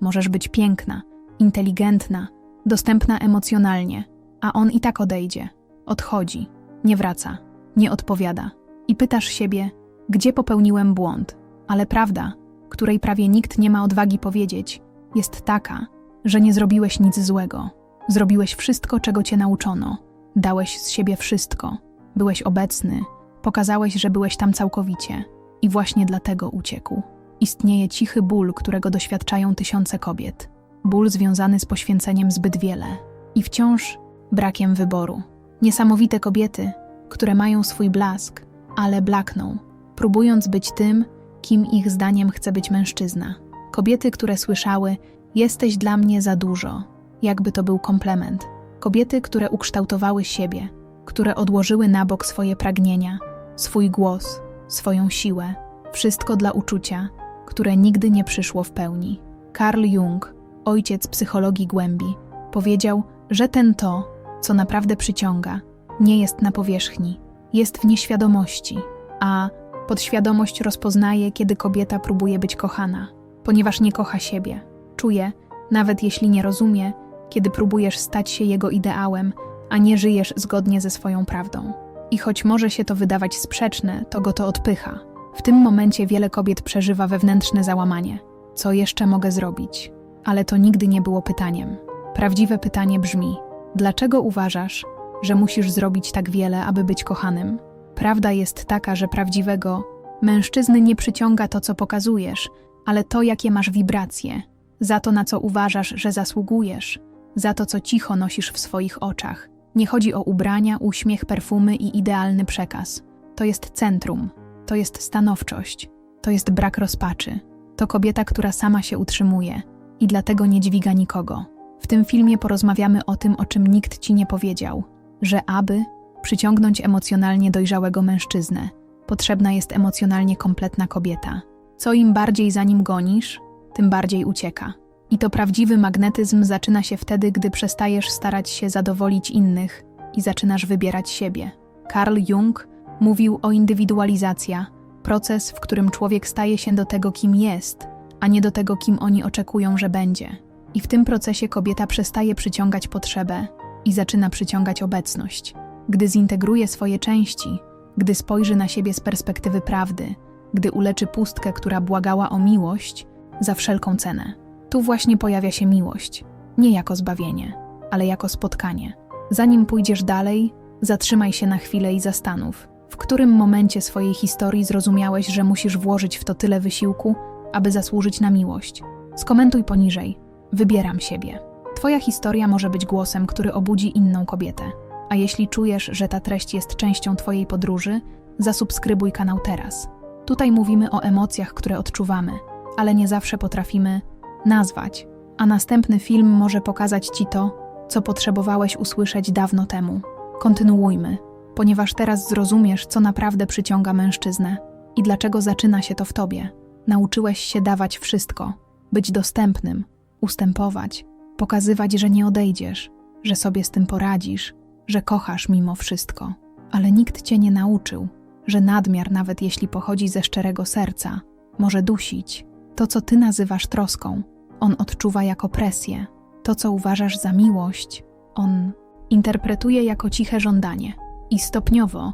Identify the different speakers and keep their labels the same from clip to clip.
Speaker 1: Możesz być piękna, inteligentna, dostępna emocjonalnie, a on i tak odejdzie. Odchodzi, nie wraca, nie odpowiada. I pytasz siebie, gdzie popełniłem błąd, ale prawda, której prawie nikt nie ma odwagi powiedzieć, jest taka, że nie zrobiłeś nic złego. Zrobiłeś wszystko, czego cię nauczono. Dałeś z siebie wszystko. Byłeś obecny, pokazałeś, że byłeś tam całkowicie. I właśnie dlatego uciekł. Istnieje cichy ból, którego doświadczają tysiące kobiet. Ból związany z poświęceniem zbyt wiele. I wciąż brakiem wyboru. Niesamowite kobiety, które mają swój blask, ale blakną, próbując być tym, kim ich zdaniem chce być mężczyzna. Kobiety, które słyszały: Jesteś dla mnie za dużo, jakby to był komplement. Kobiety, które ukształtowały siebie, które odłożyły na bok swoje pragnienia, swój głos, swoją siłę, wszystko dla uczucia, które nigdy nie przyszło w pełni. Carl Jung, ojciec psychologii głębi, powiedział, że ten to, co naprawdę przyciąga, nie jest na powierzchni, jest w nieświadomości, a podświadomość rozpoznaje, kiedy kobieta próbuje być kochana, ponieważ nie kocha siebie. Czuje, nawet jeśli nie rozumie, kiedy próbujesz stać się jego ideałem, a nie żyjesz zgodnie ze swoją prawdą. I choć może się to wydawać sprzeczne, to go to odpycha. W tym momencie wiele kobiet przeżywa wewnętrzne załamanie. Co jeszcze mogę zrobić? Ale to nigdy nie było pytaniem. Prawdziwe pytanie brzmi: dlaczego uważasz, że musisz zrobić tak wiele, aby być kochanym? Prawda jest taka, że prawdziwego mężczyzny nie przyciąga to, co pokazujesz, ale to, jakie masz wibracje, za to, na co uważasz, że zasługujesz, za to, co cicho nosisz w swoich oczach. Nie chodzi o ubrania, uśmiech, perfumy i idealny przekaz. To jest centrum, to jest stanowczość, to jest brak rozpaczy. To kobieta, która sama się utrzymuje i dlatego nie dźwiga nikogo. W tym filmie porozmawiamy o tym, o czym nikt ci nie powiedział, że aby przyciągnąć emocjonalnie dojrzałego mężczyznę, potrzebna jest emocjonalnie kompletna kobieta. Co im bardziej za nim gonisz, tym bardziej ucieka. I to prawdziwy magnetyzm zaczyna się wtedy, gdy przestajesz starać się zadowolić innych i zaczynasz wybierać siebie. Carl Jung mówił o indywidualizacja, proces, w którym człowiek staje się do tego, kim jest, a nie do tego, kim oni oczekują, że będzie. I w tym procesie kobieta przestaje przyciągać potrzebę i zaczyna przyciągać obecność. Gdy zintegruje swoje części, gdy spojrzy na siebie z perspektywy prawdy, gdy uleczy pustkę, która błagała o miłość za wszelką cenę. Tu właśnie pojawia się miłość, nie jako zbawienie, ale jako spotkanie. Zanim pójdziesz dalej, zatrzymaj się na chwilę i zastanów, w którym momencie swojej historii zrozumiałeś, że musisz włożyć w to tyle wysiłku, aby zasłużyć na miłość. Skomentuj poniżej. Wybieram siebie. Twoja historia może być głosem, który obudzi inną kobietę. A jeśli czujesz, że ta treść jest częścią Twojej podróży, zasubskrybuj kanał teraz. Tutaj mówimy o emocjach, które odczuwamy, ale nie zawsze potrafimy nazwać, a następny film może pokazać Ci to, co potrzebowałeś usłyszeć dawno temu. Kontynuujmy, ponieważ teraz zrozumiesz, co naprawdę przyciąga mężczyznę i dlaczego zaczyna się to w Tobie. Nauczyłeś się dawać wszystko, być dostępnym, ustępować, pokazywać, że nie odejdziesz, że sobie z tym poradzisz, że kochasz mimo wszystko. Ale nikt Cię nie nauczył, że nadmiar, nawet jeśli pochodzi ze szczerego serca, może dusić. To, co Ty nazywasz troską, on odczuwa jako presję. To, co uważasz za miłość, on interpretuje jako ciche żądanie. I stopniowo,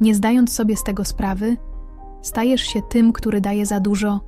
Speaker 1: nie zdając sobie z tego sprawy, stajesz się tym, który daje za dużo,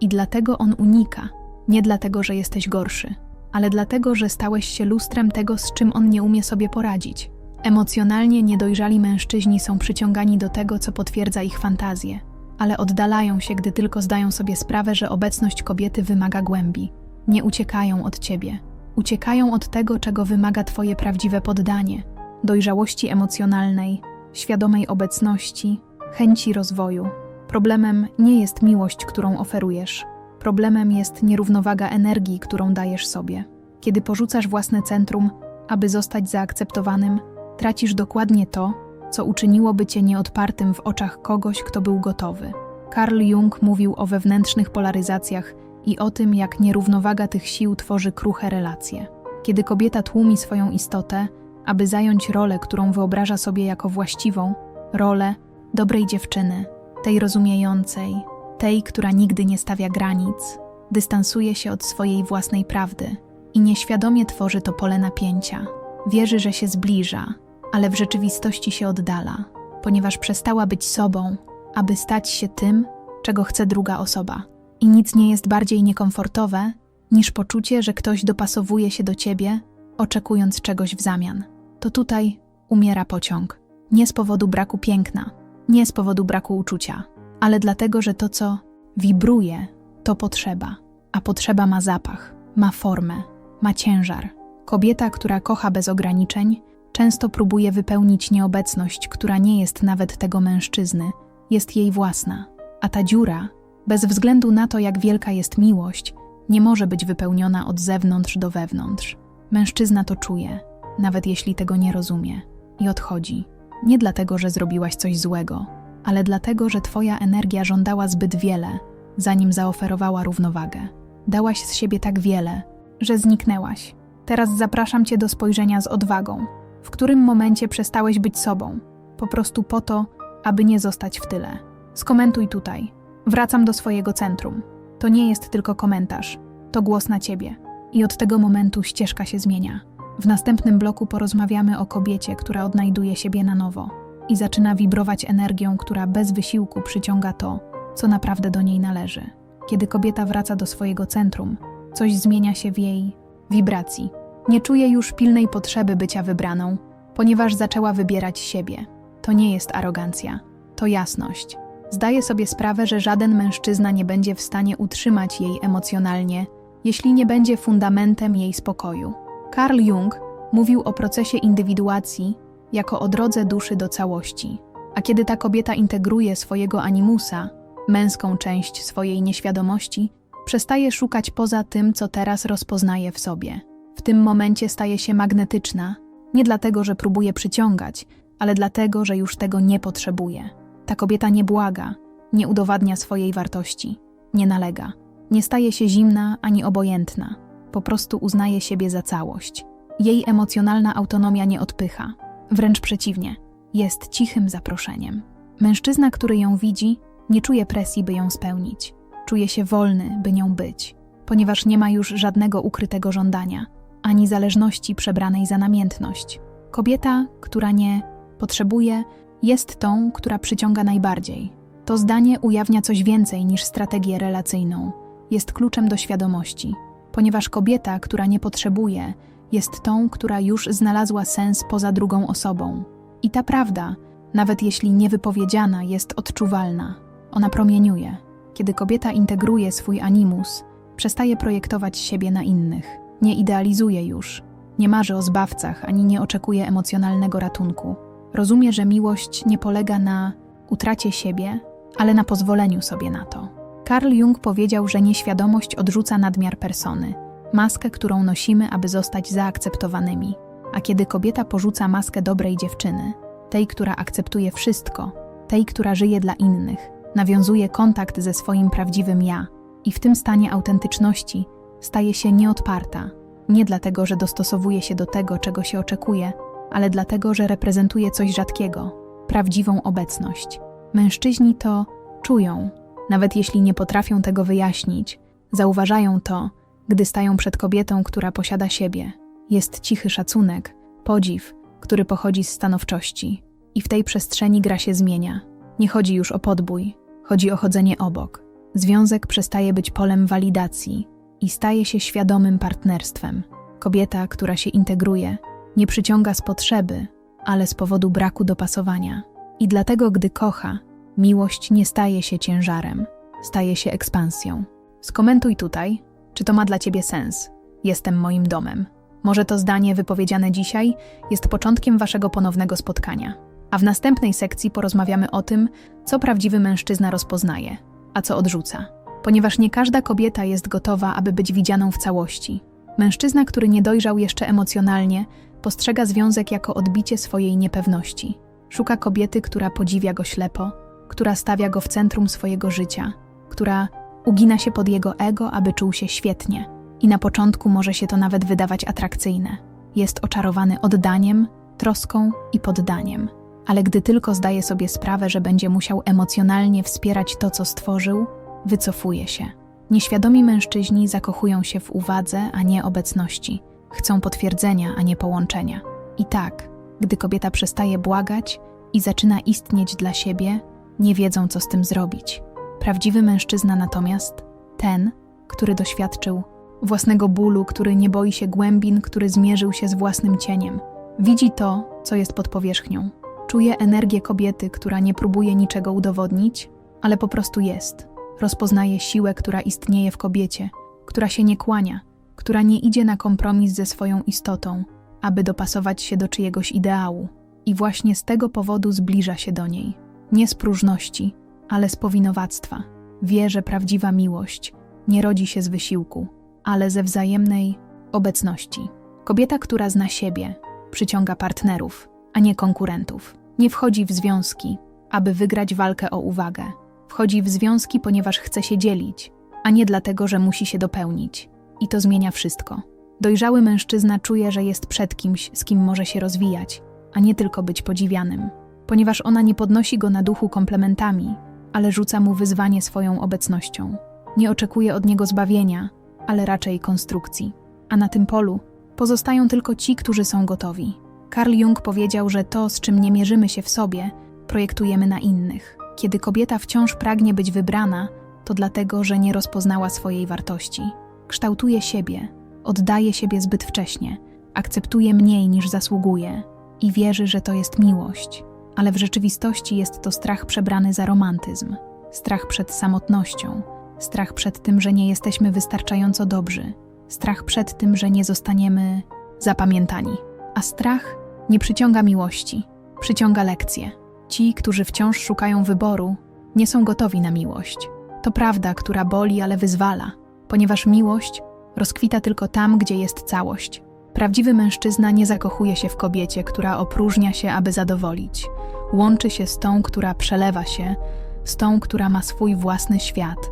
Speaker 1: i dlatego on unika. Nie dlatego, że jesteś gorszy, ale dlatego, że stałeś się lustrem tego, z czym on nie umie sobie poradzić. Emocjonalnie niedojrzali mężczyźni są przyciągani do tego, co potwierdza ich fantazję, ale oddalają się, gdy tylko zdają sobie sprawę, że obecność kobiety wymaga głębi. Nie uciekają od ciebie, uciekają od tego, czego wymaga twoje prawdziwe poddanie dojrzałości emocjonalnej, świadomej obecności, chęci rozwoju. Problemem nie jest miłość, którą oferujesz. Problemem jest nierównowaga energii, którą dajesz sobie. Kiedy porzucasz własne centrum, aby zostać zaakceptowanym, tracisz dokładnie to, co uczyniłoby cię nieodpartym w oczach kogoś, kto był gotowy. Carl Jung mówił o wewnętrznych polaryzacjach i o tym, jak nierównowaga tych sił tworzy kruche relacje. Kiedy kobieta tłumi swoją istotę, aby zająć rolę, którą wyobraża sobie jako właściwą, rolę dobrej dziewczyny, tej rozumiejącej, tej, która nigdy nie stawia granic, dystansuje się od swojej własnej prawdy i nieświadomie tworzy to pole napięcia. Wierzy, że się zbliża, ale w rzeczywistości się oddala, ponieważ przestała być sobą, aby stać się tym, czego chce druga osoba. I nic nie jest bardziej niekomfortowe niż poczucie, że ktoś dopasowuje się do ciebie, oczekując czegoś w zamian. To tutaj umiera pociąg. Nie z powodu braku piękna, nie z powodu braku uczucia, ale dlatego, że to, co wibruje, to potrzeba, a potrzeba ma zapach, ma formę, ma ciężar. Kobieta, która kocha bez ograniczeń, często próbuje wypełnić nieobecność, która nie jest nawet tego mężczyzny, jest jej własna, a ta dziura, bez względu na to, jak wielka jest miłość, nie może być wypełniona od zewnątrz do wewnątrz. Mężczyzna to czuje, nawet jeśli tego nie rozumie, i odchodzi. Nie dlatego, że zrobiłaś coś złego, ale dlatego, że twoja energia żądała zbyt wiele, zanim zaoferowała równowagę. Dałaś z siebie tak wiele, że zniknęłaś. Teraz zapraszam cię do spojrzenia z odwagą. W którym momencie przestałeś być sobą? Po prostu po to, aby nie zostać w tyle. Skomentuj tutaj. Wracam do swojego centrum. To nie jest tylko komentarz, to głos na ciebie. I od tego momentu ścieżka się zmienia. W następnym bloku porozmawiamy o kobiecie, która odnajduje siebie na nowo i zaczyna wibrować energią, która bez wysiłku przyciąga to, co naprawdę do niej należy. Kiedy kobieta wraca do swojego centrum, coś zmienia się w jej wibracji. Nie czuje już pilnej potrzeby bycia wybraną, ponieważ zaczęła wybierać siebie. To nie jest arogancja, to jasność. Zdaje sobie sprawę, że żaden mężczyzna nie będzie w stanie utrzymać jej emocjonalnie, jeśli nie będzie fundamentem jej spokoju. Carl Jung mówił o procesie indywiduacji jako o drodze duszy do całości. A kiedy ta kobieta integruje swojego animusa, męską część swojej nieświadomości, przestaje szukać poza tym, co teraz rozpoznaje w sobie. W tym momencie staje się magnetyczna, nie dlatego, że próbuje przyciągać, ale dlatego, że już tego nie potrzebuje. Ta kobieta nie błaga, nie udowadnia swojej wartości, nie nalega, nie staje się zimna ani obojętna, po prostu uznaje siebie za całość. Jej emocjonalna autonomia nie odpycha, wręcz przeciwnie, jest cichym zaproszeniem. Mężczyzna, który ją widzi, nie czuje presji, by ją spełnić. Czuje się wolny, by nią być, ponieważ nie ma już żadnego ukrytego żądania, ani zależności przebranej za namiętność. Kobieta, która nie potrzebuje, jest tą, która przyciąga najbardziej. To zdanie ujawnia coś więcej niż strategię relacyjną. Jest kluczem do świadomości, ponieważ kobieta, która nie potrzebuje, jest tą, która już znalazła sens poza drugą osobą. I ta prawda, nawet jeśli niewypowiedziana, jest odczuwalna. Ona promieniuje. Kiedy kobieta integruje swój animus, przestaje projektować siebie na innych, nie idealizuje już, nie marzy o zbawcach ani nie oczekuje emocjonalnego ratunku. Rozumie, że miłość nie polega na utracie siebie, ale na pozwoleniu sobie na to. Carl Jung powiedział, że nieświadomość odrzuca nadmiar persony, maskę, którą nosimy, aby zostać zaakceptowanymi. A kiedy kobieta porzuca maskę dobrej dziewczyny, tej, która akceptuje wszystko, tej, która żyje dla innych, nawiązuje kontakt ze swoim prawdziwym ja i w tym stanie autentyczności staje się nieodparta, nie dlatego, że dostosowuje się do tego, czego się oczekuje, ale dlatego, że reprezentuje coś rzadkiego prawdziwą obecność. Mężczyźni to czują, nawet jeśli nie potrafią tego wyjaśnić, zauważają to, gdy stają przed kobietą, która posiada siebie. Jest cichy szacunek, podziw, który pochodzi z stanowczości. I w tej przestrzeni gra się zmienia. Nie chodzi już o podbój, chodzi o chodzenie obok. Związek przestaje być polem walidacji i staje się świadomym partnerstwem. Kobieta, która się integruje, nie przyciąga z potrzeby, ale z powodu braku dopasowania. I dlatego, gdy kocha, miłość nie staje się ciężarem, staje się ekspansją. Skomentuj tutaj, czy to ma dla ciebie sens. Jestem moim domem. Może to zdanie wypowiedziane dzisiaj jest początkiem waszego ponownego spotkania. A w następnej sekcji porozmawiamy o tym, co prawdziwy mężczyzna rozpoznaje, a co odrzuca. Ponieważ nie każda kobieta jest gotowa, aby być widzianą w całości. Mężczyzna, który nie dojrzał jeszcze emocjonalnie, postrzega związek jako odbicie swojej niepewności. Szuka kobiety, która podziwia go ślepo, która stawia go w centrum swojego życia, która ugina się pod jego ego, aby czuł się świetnie. I na początku może się to nawet wydawać atrakcyjne. Jest oczarowany oddaniem, troską i poddaniem. Ale gdy tylko zdaje sobie sprawę, że będzie musiał emocjonalnie wspierać to, co stworzył, wycofuje się. Nieświadomi mężczyźni zakochują się w uwadze, a nie obecności. Chcą potwierdzenia, a nie połączenia. I tak, gdy kobieta przestaje błagać i zaczyna istnieć dla siebie, nie wiedzą, co z tym zrobić. Prawdziwy mężczyzna natomiast, ten, który doświadczył własnego bólu, który nie boi się głębin, który zmierzył się z własnym cieniem, widzi to, co jest pod powierzchnią. Czuje energię kobiety, która nie próbuje niczego udowodnić, ale po prostu jest. Rozpoznaje siłę, która istnieje w kobiecie, która się nie kłania, która nie idzie na kompromis ze swoją istotą, aby dopasować się do czyjegoś ideału. I właśnie z tego powodu zbliża się do niej. Nie z próżności, ale z powinowactwa. Wie, że prawdziwa miłość nie rodzi się z wysiłku, ale ze wzajemnej obecności. Kobieta, która zna siebie, przyciąga partnerów, a nie konkurentów. Nie wchodzi w związki, aby wygrać walkę o uwagę. Wchodzi w związki, ponieważ chce się dzielić, a nie dlatego, że musi się dopełnić. I to zmienia wszystko. Dojrzały mężczyzna czuje, że jest przed kimś, z kim może się rozwijać, a nie tylko być podziwianym. Ponieważ ona nie podnosi go na duchu komplementami, ale rzuca mu wyzwanie swoją obecnością. Nie oczekuje od niego zbawienia, ale raczej konstrukcji. A na tym polu pozostają tylko ci, którzy są gotowi. Carl Jung powiedział, że to, z czym nie mierzymy się w sobie, projektujemy na innych. Kiedy kobieta wciąż pragnie być wybrana, to dlatego, że nie rozpoznała swojej wartości. Kształtuje siebie, oddaje siebie zbyt wcześnie, akceptuje mniej niż zasługuje i wierzy, że to jest miłość. Ale w rzeczywistości jest to strach przebrany za romantyzm, strach przed samotnością, strach przed tym, że nie jesteśmy wystarczająco dobrzy, strach przed tym, że nie zostaniemy zapamiętani. A strach nie przyciąga miłości, przyciąga lekcje. Ci, którzy wciąż szukają wyboru, nie są gotowi na miłość. To prawda, która boli, ale wyzwala, ponieważ miłość rozkwita tylko tam, gdzie jest całość. Prawdziwy mężczyzna nie zakochuje się w kobiecie, która opróżnia się, aby zadowolić. Łączy się z tą, która przelewa się, z tą, która ma swój własny świat,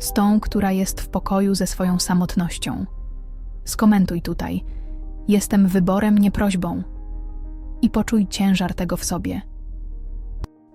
Speaker 1: z tą, która jest w pokoju ze swoją samotnością. Skomentuj tutaj. Jestem wyborem, nie prośbą. I poczuj ciężar tego w sobie.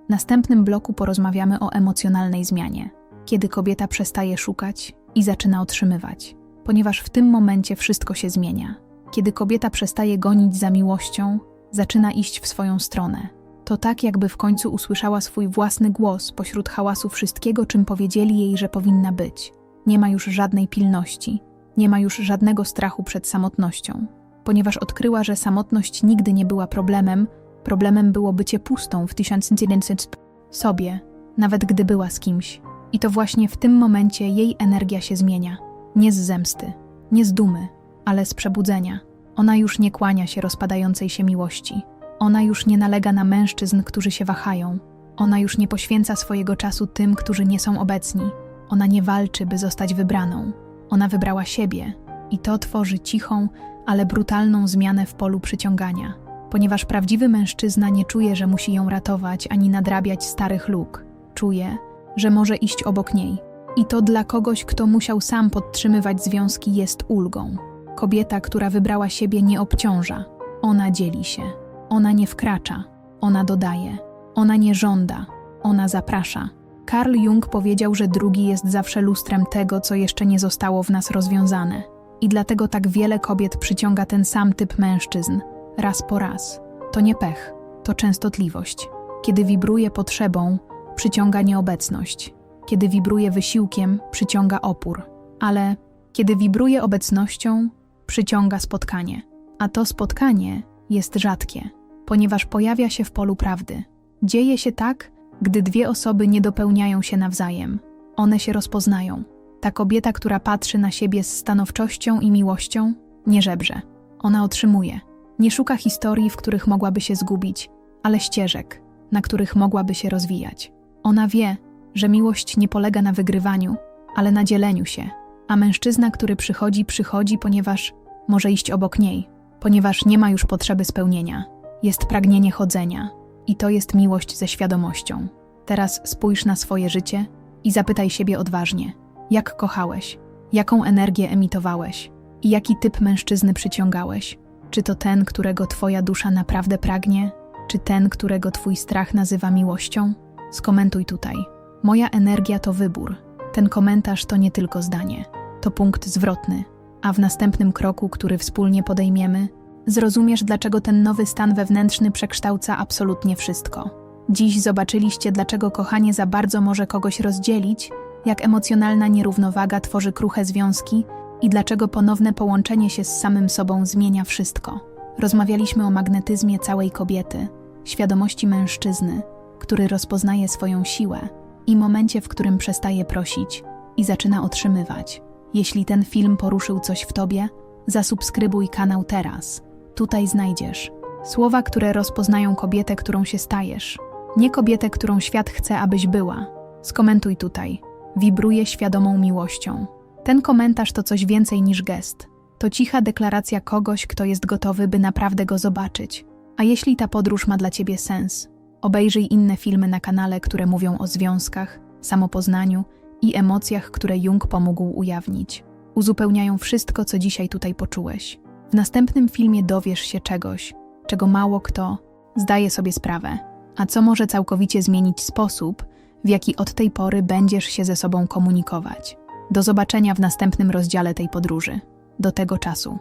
Speaker 1: W następnym bloku porozmawiamy o emocjonalnej zmianie, kiedy kobieta przestaje szukać i zaczyna otrzymywać, ponieważ w tym momencie wszystko się zmienia. Kiedy kobieta przestaje gonić za miłością, zaczyna iść w swoją stronę. To tak, jakby w końcu usłyszała swój własny głos pośród hałasu wszystkiego, czym powiedzieli jej, że powinna być. Nie ma już żadnej pilności, nie ma już żadnego strachu przed samotnością, ponieważ odkryła, że samotność nigdy nie była problemem, problemem było bycie pustą w 1900 sobie, nawet gdy była z kimś. I to właśnie w tym momencie jej energia się zmienia. Nie z zemsty, nie z dumy, ale z przebudzenia. Ona już nie kłania się rozpadającej się miłości. Ona już nie nalega na mężczyzn, którzy się wahają. Ona już nie poświęca swojego czasu tym, którzy nie są obecni. Ona nie walczy, by zostać wybraną. Ona wybrała siebie i to tworzy cichą, ale brutalną zmianę w polu przyciągania, ponieważ prawdziwy mężczyzna nie czuje, że musi ją ratować ani nadrabiać starych luk. Czuje, że może iść obok niej. I to dla kogoś, kto musiał sam podtrzymywać związki, jest ulgą. Kobieta, która wybrała siebie, nie obciąża. Ona dzieli się. Ona nie wkracza. Ona dodaje. Ona nie żąda. Ona zaprasza. Carl Jung powiedział, że drugi jest zawsze lustrem tego, co jeszcze nie zostało w nas rozwiązane. I dlatego tak wiele kobiet przyciąga ten sam typ mężczyzn, raz po raz. To nie pech, to częstotliwość. Kiedy wibruje potrzebą, przyciąga nieobecność. Kiedy wibruje wysiłkiem, przyciąga opór. Ale kiedy wibruje obecnością, przyciąga spotkanie. A to spotkanie jest rzadkie, ponieważ pojawia się w polu prawdy. Dzieje się tak, gdy dwie osoby nie dopełniają się nawzajem. One się rozpoznają. Ta kobieta, która patrzy na siebie z stanowczością i miłością, nie żebrze. Ona otrzymuje. Nie szuka historii, w których mogłaby się zgubić, ale ścieżek, na których mogłaby się rozwijać. Ona wie, że miłość nie polega na wygrywaniu, ale na dzieleniu się. A mężczyzna, który przychodzi, przychodzi, ponieważ może iść obok niej, ponieważ nie ma już potrzeby spełnienia. Jest pragnienie chodzenia, i to jest miłość ze świadomością. Teraz spójrz na swoje życie i zapytaj siebie odważnie: jak kochałeś, jaką energię emitowałeś i jaki typ mężczyzny przyciągałeś? Czy to ten, którego twoja dusza naprawdę pragnie, czy ten, którego twój strach nazywa miłością? Skomentuj tutaj. Moja energia to wybór. Ten komentarz to nie tylko zdanie, to punkt zwrotny, a w następnym kroku, który wspólnie podejmiemy, zrozumiesz, dlaczego ten nowy stan wewnętrzny przekształca absolutnie wszystko. Dziś zobaczyliście, dlaczego kochanie za bardzo może kogoś rozdzielić, jak emocjonalna nierównowaga tworzy kruche związki i dlaczego ponowne połączenie się z samym sobą zmienia wszystko. Rozmawialiśmy o magnetyzmie całej kobiety, świadomości mężczyzny, który rozpoznaje swoją siłę i momencie, w którym przestaje prosić i zaczyna otrzymywać. Jeśli ten film poruszył coś w tobie, zasubskrybuj kanał teraz. Tutaj znajdziesz słowa, które rozpoznają kobietę, którą się stajesz, nie kobietę, którą świat chce, abyś była. Skomentuj tutaj. Wibruje świadomą miłością. Ten komentarz to coś więcej niż gest. To cicha deklaracja kogoś, kto jest gotowy, by naprawdę go zobaczyć. A jeśli ta podróż ma dla ciebie sens, obejrzyj inne filmy na kanale, które mówią o związkach, samopoznaniu i emocjach, które Jung pomógł ujawnić. Uzupełniają wszystko, co dzisiaj tutaj poczułeś. W następnym filmie dowiesz się czegoś, czego mało kto zdaje sobie sprawę, a co może całkowicie zmienić sposób, w jaki od tej pory będziesz się ze sobą komunikować. Do zobaczenia w następnym rozdziale tej podróży. Do tego czasu.